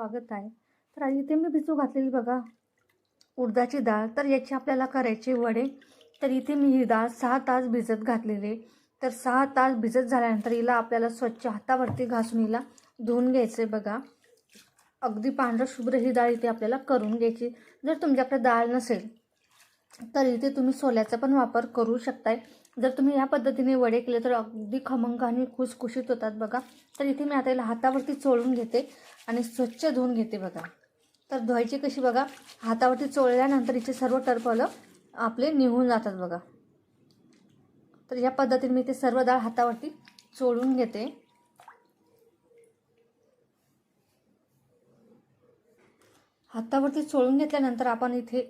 स्वागत आहे. तर आज इथे मी भिजू घातलेली बघा. उडदाची डाळ तर याची आपल्याला करायचे वडे. तर इथे मी ही डाळ सहा तास भिजत घातलेली. तर सहा तास भिजत झाल्यानंतर हिला आपल्याला स्वच्छ हातावरती घासून हिला धुवून घ्यायचं आहे बघा. अगदी पांढरं शुभ्र ही डाळ इथे आपल्याला करून घ्यायची. जर तुमच्याकडे डाळ नसेल तर इथे तुम्ही सोल्याचा पण वापर करू शकताय. जर तुम्ही या पद्धतीने वडे केले तर अगदी खमंग आणि खुसखुशीत होतात बघा. तर इथे मी आता याला हातावरती चोळून घेते आणि स्वच्छ धुवून घेते बघा. तर धुवायची कशी बघा हातावरती चोळल्यानंतर इथे सर्व टरफलं आपले निघून जातात बघा. तर या पद्धतीने मी ते सर्व डाळ हातावरती चोळून घेते. हातावरती चोळून घेतल्यानंतर आपण इथे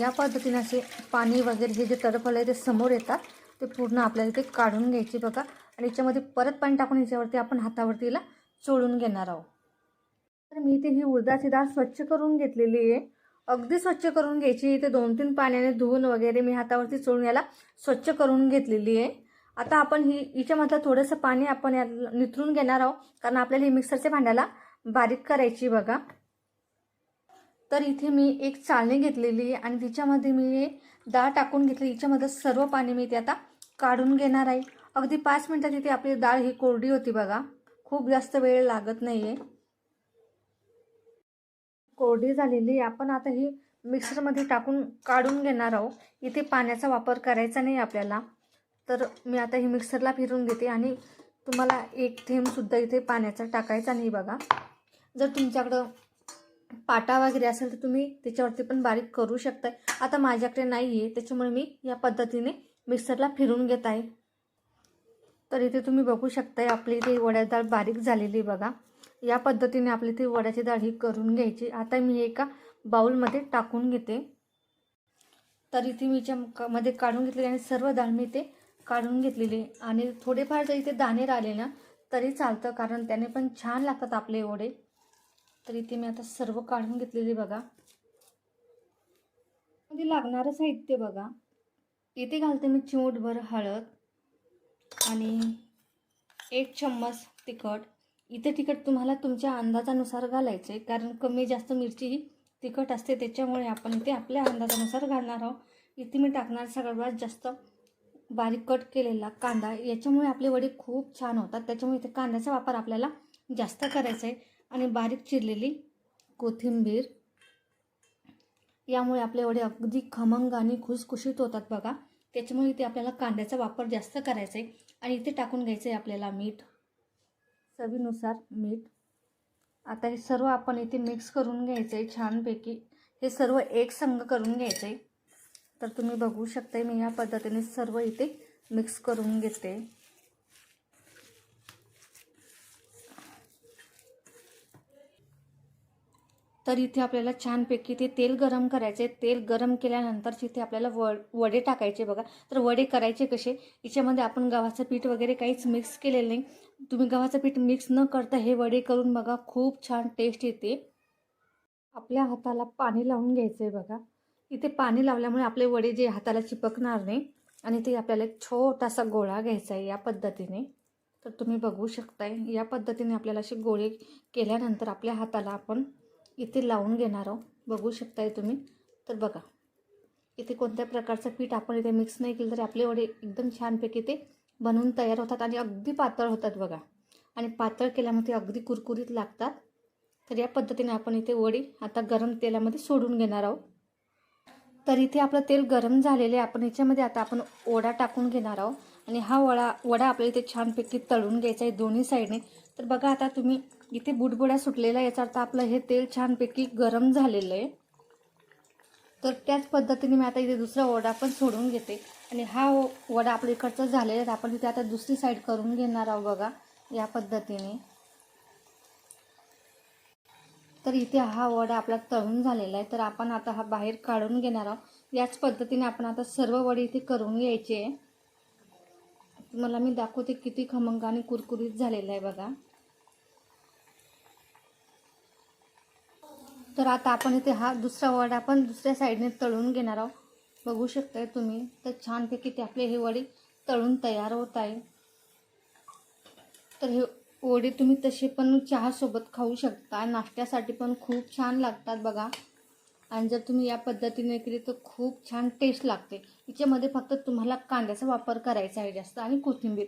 या पद्धतीने असे पाणी वगैरे हे जे टरफल आहे ते समोर येतात. ते पूर्ण आपल्याला ते काढून घ्यायचे बघा. आणि याच्यामध्ये परत पाणी टाकून याच्यावरती आपण हातावरतीला चोळून घेणार आहोत. तर मी इथे ही उडदाची डाळ स्वच्छ करून घेतलेली आहे. अगदी स्वच्छ करून घ्यायची. इथे दोन तीन पाण्याने धुवून वगैरे मी हातावरती चोळून याला स्वच्छ करून घेतलेली आहे. आता आपण ही हिच्यामधलं थोडंसं पाणी आपण या निथरून घेणार आहोत. कारण आपल्याला ही मिक्सरच्या भांड्याला बारीक करायची बघा. तर इथे मी एक चाळणी घेतलेली आहे आणि तिच्यामध्ये मी डाळ टाकून घेतली. हिच्यामध्ये सर्व पाणी मी ते आता काढून घेणार आहे. अगदी पाच मिनटात इथे आपली डाळ ही कोरडी होती बघा. खूप जास्त वेळ लागत नाही आहे कोरडी झालेली आपण आता ही मिक्सरमध्ये टाकून काढून घेणार आहोत. इथे पाण्याचा वापर करायचा नाही आपल्याला. तर मी आता ही मिक्सरला फिरून घेते आणि तुम्हाला एक थेंबसुद्धा इथे पाण्याचा टाकायचा नाही बघा. जर तुमच्याकडं पाटा वगैरे असेल तर तुम्ही त्याच्यावरती पण बारीक करू शकताय. आता माझ्याकडे नाही आहे त्याच्यामुळे मी या पद्धतीने मिक्सरला फिरून घेत आहे. तर इथे तुम्ही बघू शकताय आपली इथे वड्या डाळ बारीक झालेली बघा. या पद्धतीने आपली इथे वड्याची डाळ ही करून घ्यायची. आता मी एका बाउलमध्ये टाकून घेते. तर इथे मी याच्या मध्ये काढून घेतलेली आणि सर्व डाळ मी ते काढून घेतलेली आणि थोडेफार जर इथे दाणे राहिले ना तरी चालतं कारण त्याने पण छान लागतात आपले वडे. तर इथे मी आता सर्व काढून घेतलेली बघा. मध्ये लागणारं साहित्य बघा. इथे घालते मी चिमूटभर हळद आणि एक चम्मच तिखट. इथे तिखट तुम्हाला तुमच्या अंदाजानुसार घालायचं आहे कारण कमी जास्त मिरची ही तिखट असते त्याच्यामुळे आपण इथे आपल्या अंदाजानुसार घालणार आहोत. इथे मी टाकणार सगळ्यात जास्त बारीक कट केलेला कांदा. याच्यामुळे आपले वडे खूप छान होतात. त्याच्यामुळे इथे कांद्याचा वापर आपल्याला जास्त करायचा आहे. आणि बारीक चिरलेली कोथिंबीर. यामुळे आपले वडे अगदी खमंग आणि खुसखुशीत होतात बघा. त्याच्यामुळे इथे आपल्याला कांद्याचा वापर जास्त करायचा आहे आणि इथे टाकून घ्यायचं आहे आपल्याला मीठ. चवीनुसार मीठ. आता हे सर्व आपण इथे मिक्स करून घ्यायचं आहे छानपैकी. हे सर्व एक संघ करून घ्यायचं आहे तर तुम्ही बघू शकता मी या पद्धतीने सर्व इथे मिक्स करून घेते. तर इथे आपल्याला छानपैकी ते तेल गरम करायचे तेल गरम केल्यानंतर तिथे आपल्याला व वडे टाकायचे बघा. तर वडे करायचे कसे? याच्यामध्ये आपण गव्हाचं पीठ वगैरे काहीच मिक्स केलेलं नाही. तुम्ही गव्हाचं पीठ मिक्स न करता हे वडे करून बघा. खूप छान टेस्ट येते. आपल्या हाताला पाणी लावून घ्यायचं आहे बघा. इथे पाणी लावल्यामुळे आपले वडे जे हाताला चिपकणार नाही आणि ते आपल्याला एक छोटासा गोळा घ्यायचा आहे या पद्धतीने. तर तुम्ही बघू शकताय. या पद्धतीने आपल्याला असे गोळे केल्यानंतर आपल्या हाताला आपण इथे लावून घेणार आहोत. बघू शकताय तुम्ही. तर बघा इथे कोणत्या प्रकारचं पीठ आपण इथे मिक्स नाही केलं तरी आपले वडे एकदम छानपैकी ते बनवून तयार होतात आणि अगदी पातळ होतात बघा. आणि पातळ केल्यामुळे ते अगदी कुरकुरीत लागतात. तर या पद्धतीने आपण इथे वडी आता गरम तेलामध्ये सोडून घेणार आहोत. तर इथे आपलं तेल गरम झालेले आपण याच्यामध्ये आता आपण ओढा टाकून घेणार आहोत. आणि हा वडा वडा आपल्याला इथे छानपैकी तळून घ्यायचा आहे दोन्ही साईडने. तर बघा आता तुम्ही इथे बुडबुड्या सुटलेला याचा अर्थ आपलं हे तेल छानपैकी गरम झालेलं आहे. तर त्याच पद्धतीने मी आता इथे दुसरा वडा पण सोडून घेते. आणि हा वडा आपल्या इकडचा झालेला आहे. आपण इथे आता दुसरी साईड करून घेणार आहोत बघा या पद्धतीने. तर इथे हा वडा आपला तळून झालेला आहे. तर आपण आता हा बाहेर काढून घेणार आहोत. याच पद्धतीने आपण आता सर्व वडे इथे करून घ्यायचे आहे. तुम्हाला मी दाखवते किती खमंग आणि कुरकुरीत झालेला आहे बघा. तर आता आपण इथे हा दुसरा वडा पण दुसऱ्या साईडने तळून घेणार आहोत. बघू शकताय तुम्ही तर छानपैकी ते आपले हे वडे तळून तयार होत आहे. तर हे वडे तुम्ही तसे पण चहासोबत खाऊ शकता नाश्त्यासाठी पण खूप छान लागतात बघा. आणि जर तुम्ही या पद्धतीने केली तर खूप छान टेस्ट लागते. याच्यामध्ये फक्त तुम्हाला कांद्याचा वापर करायचा आहे जास्त आणि कोथिंबीर.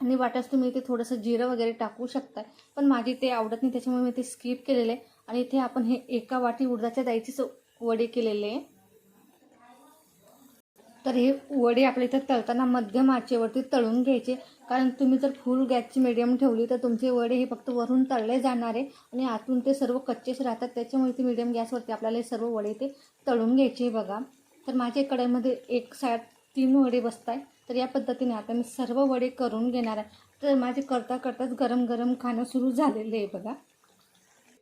आणि वाटस तुम्ही इथे थोडंसं जिरं वगैरे टाकू शकताय. पण माझी ते आवडत नाही त्याच्यामुळे मी ते स्किप केलेलं आहे. आणि इथे आपण हे एका वाटी उडदाच्या दाईचेच वडे केलेले. आहे तर हे वडे आपल्या इथं तळताना मध्यम आचेवरती तळून घ्यायचे. कारण तुम्ही जर फुल गॅसची मिडियम ठेवली तर तुमचे वडे हे फक्त वरून तळले जाणार आहे. आणि आतून ते सर्व कच्चेच राहतात. त्याच्यामुळे ते मिडियम गॅसवरती आपल्याला हे सर्व वडे ते तळून घ्यायचे बघा. तर माझ्या कढईमध्ये एक साईड तीन वडे बसत आहे तर या पद्धतीने आता मी सर्व वडे करून घेणार आहे. तर माझे करता करताच गरम गरम खाणं सुरू झालेलं आहे बघा.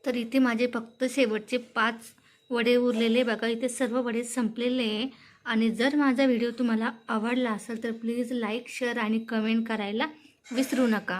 तर इथे माझे फक्त शेवटचे पाच वडे उरलेले बघा इथे सर्व वडे संपलेले आहे. आणि जर माझा व्हिडिओ तुम्हाला आवडला असेल तर प्लीज लाईक शेअर आणि कमेंट करायला विसरू नका.